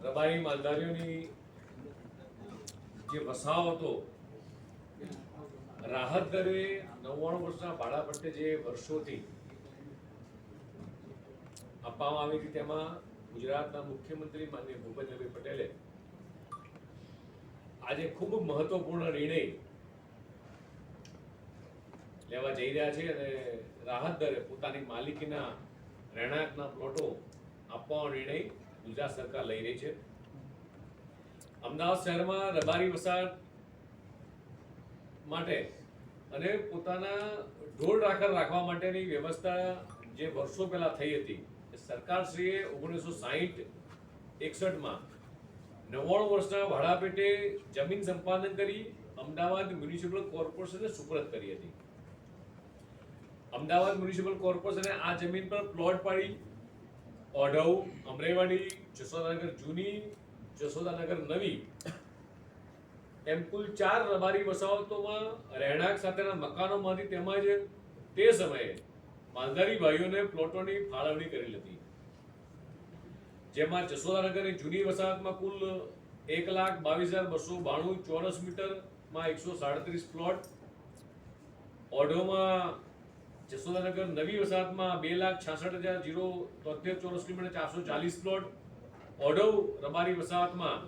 રબારી માલધારીઓની જે વસાવતો રાહત દરે નવ્વાણું વર્ષના ભાડા પટ્ટે જે વર્ષોથી આપવામાં આવી હતી, તેમાં ગુજરાતના મુખ્યમંત્રી માનનીય ભૂપેન્દ્રભાઈ પટેલે આજે ખૂબ મહત્વપૂર્ણ નિર્ણય લેવા જઈ રહ્યા છે અને રાહત દરે પોતાની માલિકીના રહેણાંકના પ્લોટો આપવાનો નિર્ણય ગુજરાત સરકાર લઈ રહી છે. અમદાવાદ શહેરમાં રબારી વસાહત માટે અને પોતાના ઢોર રાખર રાખવા માટેની વ્યવસ્થા જે વર્ષો પહેલા થઈ હતી સરકારશ્રીએ ઓગણીસો સાહીઠ એકસઠમાં નવ્વાણું વર્ષના ભાડા પેટે જમીન સંપાદન કરી અમદાવાદ મ્યુનિસિપલ કોર્પોરેશનને સુપરત કરી હતી. અમદાવાદ મ્યુનિસિપલ કોર્પોરેશને આ જમીન પર પ્લોટ પાડી ઓઢવ, અમરેવાડી જસોદાનગર જૂની જસોદાનગર નવી. એમ કુલ ચાર રબારી વસાહતોમાં રહેણાંક સાથેના મકાનોમાંથી તેમજ તે સમયે માલધારી ભાઈઓને પ્લોટોની ફાળવણી કરી હતી. જેમાં જસોદાનગરની જૂની વસાહતમાં કુલ એક લાખ બાવીસ હજાર બસો બાણું ચોરસ મીટરમાં એકસો સાડત્રીસ પ્લોટ. ઓઢવમાં જશોદાનગર નવી વસાહતમાં બે લાખ છાસઠ હજાર જીરો તોતેર ચોરસ કિલોમીટર ચારસો ચાલીસ પ્લોટ. ઓઢવ રબારી વસાહતમાં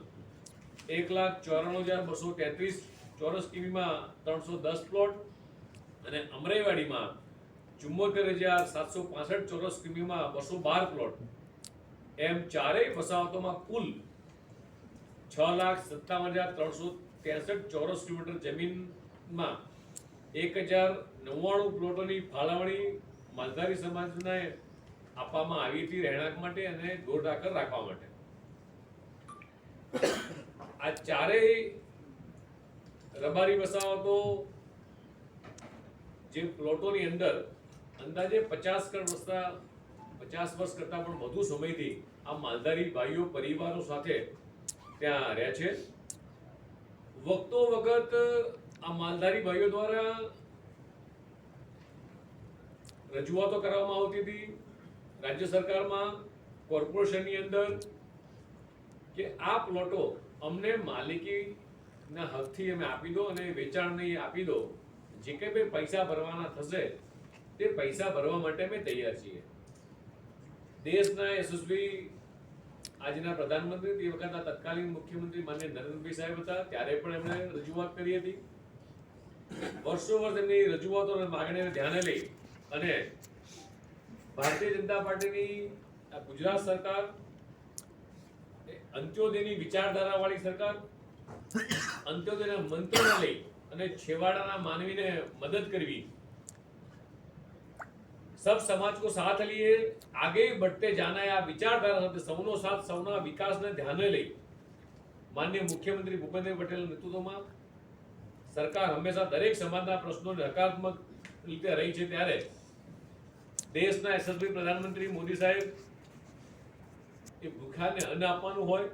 એક લાખ ચોરાણું હજાર બસો તેત્રીસ ચોરસ કિમીમાં ત્રણસો દસ પ્લોટ. અને અમરેવાડીમાં ચુમ્મોતેર હજાર સાતસો પાસઠ ચોરસ કિમીમાં બસો બાર પ્લોટ. એમ ચારેય વસાહતોમાં કુલ છ લાખ સત્તાવન હજાર ત્રણસો ત્રેસઠ ચોરસ કિલોમીટર જમીનમાં એક હજાર નવ્વાણું પ્લોટોની ફાળવણી માલધારી સમાજને આપવામાં આવી હતી રહેણાંક માટે અને ઢોર રાખવા માટે. આ ચારેય રબારી વસાવતો જે પ્લોટોની અંદર અંદાજે પચાસ કરોડ વસ્તા, પચાસ વર્ષ કરતાં પણ વધુ સમયથી આ માલધારી ભાઈઓ, પરિવારો સાથે ત્યાં રહ્યા છે. વખતો વખત આ માલધારી ભાઈઓ દ્વારા રજૂઆતો કરવામાં આવતી હતી. રાજ્ય સરકારમાં, કોર્પોરેશનની અંદર કે આ પ્લોટો અમને માલિકીના હકથી અમે આપી દો અને વેચાણને આપી દો. જે કંઈ બે પૈસા ભરવાના થશે, તે પૈસા ભરવા માટે અમે તૈયાર છીએ. દેશના યશસ્વી આજના પ્રધાનમંત્રી, તે વખતના તત્કાલીન મુખ્યમંત્રી માન્ય નરેન્દ્રભાઈ સાહેબ હતા, ત્યારે પણ એમણે રજૂઆત કરી હતી. વર્ષો વર્ષ એમની રજૂઆતો અને માગણીને ધ્યાને લઈ અને ભારતીય જનતા પાર્ટીની આ ગુજરાત સરકાર અંત્યોદયની વિચારધારાવાળી સરકાર, અંત્યોદયના મંત્રોને લઈ અને છેવાડાના માનવીને મદદ કરવી. સબ સમાજ કો સાથ લઈએ, આગે બઢતે જાના આ વિચારધારા સાથે સૌનો સાથ, સૌના વિકાસને ધ્યાને લઈ. માન્ય મુખ્યમંત્રી ભૂપેન્દ્ર પટેલના નેતૃત્વમાં સરકાર હંમેશા દરેક સમાજના પ્રશ્નોને હકારાત્મક રીતે રહી છે ત્યારે દેશના યશસ્વી પ્રધાનમંત્રી મોદી સાહેબ એ ભૂખ્યાને અન્ન આપવાનું હોય,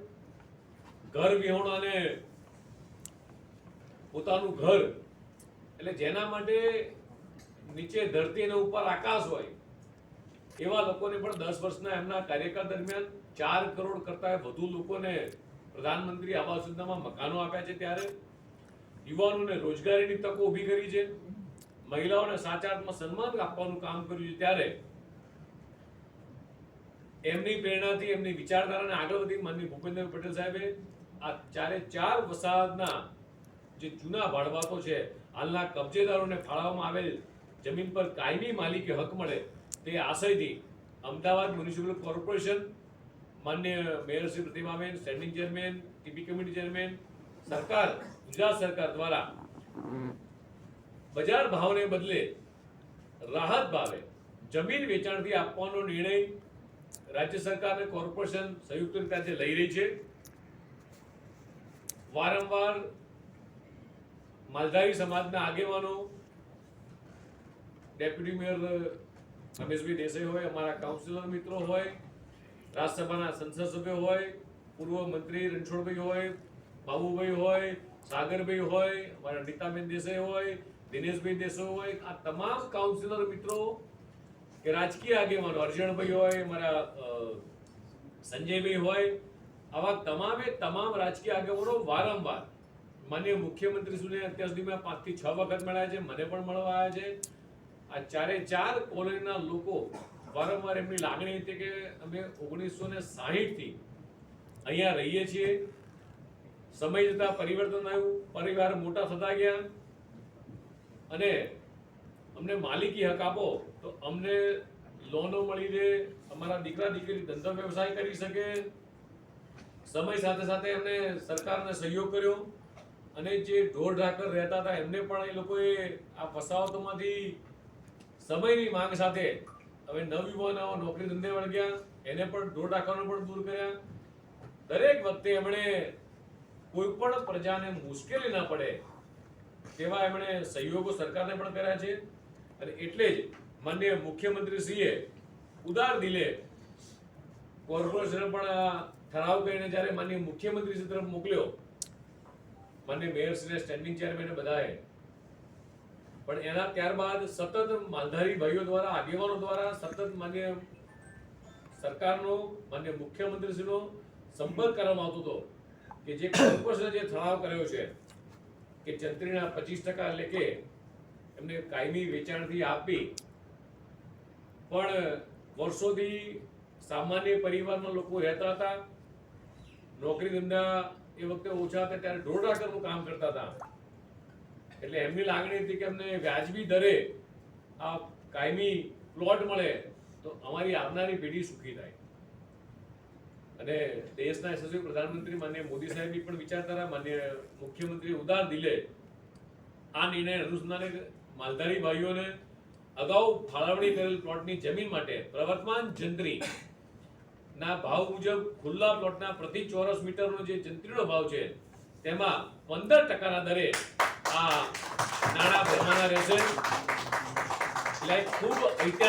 ઘર વિહોણાને પોતાનું ઘર, એટલે જેના માટે નીચે ધરતી અને ઉપર આકાશ હોય, એવા લોકોને પણ દસ વર્ષના એમના કાર્યકાળ દરમિયાન ચાર કરોડ કરતા વધુ લોકોને પ્રધાનમંત્રી આવાસ યોજનામાં મકાનો આપ્યા છે ત્યારે યુવાનોને રોજગારીની તકો ઊભી કરી છે. મહિલાઓને સાચા અર્થમાં સન્માન આપવાનું કામ કર્યું છે. ત્યારે એમની પ્રેરણાથી, એમની વિચારધારાને આગળ વધી માનની ભૂપેન્દ્ર પટેલ સાહેબે આ ચારે ચાર વસાહતના જે જૂના ભાડવાતો છે, હાલના કબજેદારોને ફાળવવામાં આવેલ જમીન પર કાયમી માલિકી હક મળે તે આશયથી અમદાવાદ મ્યુનિસિપલ કોર્પોરેશન માન્ય mayor Shri Pratimaben, standing chairman, TP committee chairman સરકાર, ગુજરાત સરકાર દ્વારા બજાર ભાવને બદલે રાહત ભાવે જમીન વેચાણથી આપવાનો નિર્ણય રાજ્ય સરકાર અને કોર્પોરેશન સંયુક્ત રીતે લઈ રહી છે. વારંવાર માલધારી સમાજના આગેવાનો, ડેપ્યુટી મેયર રમેશભાઈ દેસાઈ હોય, અમારા કાઉન્સિલર મિત્રો હોય, રાજ્યસભાના સંસદ સભ્યો હોય, પૂર્વ મંત્રી રણછોડભાઈ હોય બાબુભાઈ હોય, સાગરભાઈ હોય, અમારા નીતાબેન દેસાઈ હોય, દિનેશભાઈ દેસાઈ હોય, આ તમામ કાઉન્સિલર મિત્રો કે રાજકીય આગેવાનો, અર્જણભાઈ હોય મારા સંજયભાઈ હોય, આવા તમામે તમામ રાજકીય આગેવાનો વારંવાર મને મુખ્યમંત્રી સુધી અત્યાર સુધીમાં પાંચથી છ વખત મળ્યા છે, મને પણ મળવા આવ્યા છે. આ ચારે ચાર કોલોનીના લોકો વારંવાર એમની લાગણી હતી કે અમે ઓગણીસો ને સાહીઠથી અહીંયા રહીએ છીએ. સમય જતા પરિવર્તન આવ્યું, પરિવાર મોટા થતા ગયા. અને અમને માલિકી હક આપો તો અમને લોનો મળી રહે, અમારા દીકરા દીકરી ધંધો વ્યવસાય કરી શકે. સમય સાથે સાથે એમને સરકારને સહયોગ કર્યો અને જે ઢોર ઢાકર રહેતા હતા એમને પણ એ લોકોએ આ ફસાવતોમાંથી સમયની માંગ સાથે હવે નવયુવાનો નોકરી ધંધે વળગ્યા, એને પણ ઢોર ઢાકરનો પણ દૂર કર્યા. દરેક વખતે એમણે કોઈ પણ પ્રજાને મુશ્કેલી ના પડે તેવા એમણે સહયોગો સરકારને પણ કર્યા છે. અને એટલે જ માનનીય મુખ્યમંત્રીશ્રીએ ઉદાર દિલે કોર્પોરેશને પણ ઠરાવ કરીને જ્યારે માનનીય મુખ્યમંત્રીશ્રી તરફ મોકલ્યો માનનીય મેયરશ્રીને સ્ટેન્ડિંગ ચેરમેને બધાએ. પણ એના ત્યારબાદ સતત માલધારી ભાઈઓ દ્વારા, આગેવાનો દ્વારા સતત માન્ય સરકારનો, માન્ય મુખ્યમંત્રીશ્રીનો સંપર્ક કરવામાં આવતો હતો. કે જે કોર્પોરેશને જે ઠરાવ કર્યો છે, કે ચંત્રીના પચીસ ટકા એટલે કે એમને કાયમી વેચાણથી આપી, પણ વર્ષોથી સામાન્ય પરિવારના લોકો રહેતા હતા, નોકરી ધંધા એ વખતે ઓછા હતા, ત્યારે ઢોર ઢાકરનું કામ કરતા હતા. એટલે એમની લાગણી હતી કે અમને વ્યાજબી દરે આ કાયમી પ્લોટ મળે, તો અમારી આવનારી પેઢી સુખી થાય. અને દેશના યશસ્વી પ્રધાનમંત્રી માન્ય મોદી સાહેબની પણ વિચારધારા, માન્ય મુખ્યમંત્રી ઉદાર દિલે આ નિર્ણય અનુસંધાને માલધારી ભાઈઓને અગાઉ ફાળવણી કરેલ પ્લોટની જમીન માટે પ્રવર્તમાન જંત્રી ના ભાવ મુજબ ખુલ્લા પ્લોટના પ્રતિ ચોરસ મીટરનો જે જંત્રીનો ભાવ છે, તેમાં પંદર ટકાના દરે આ નાણાં ભરવાના રહેશે. એટલે ખૂબ ઐતિહાસિક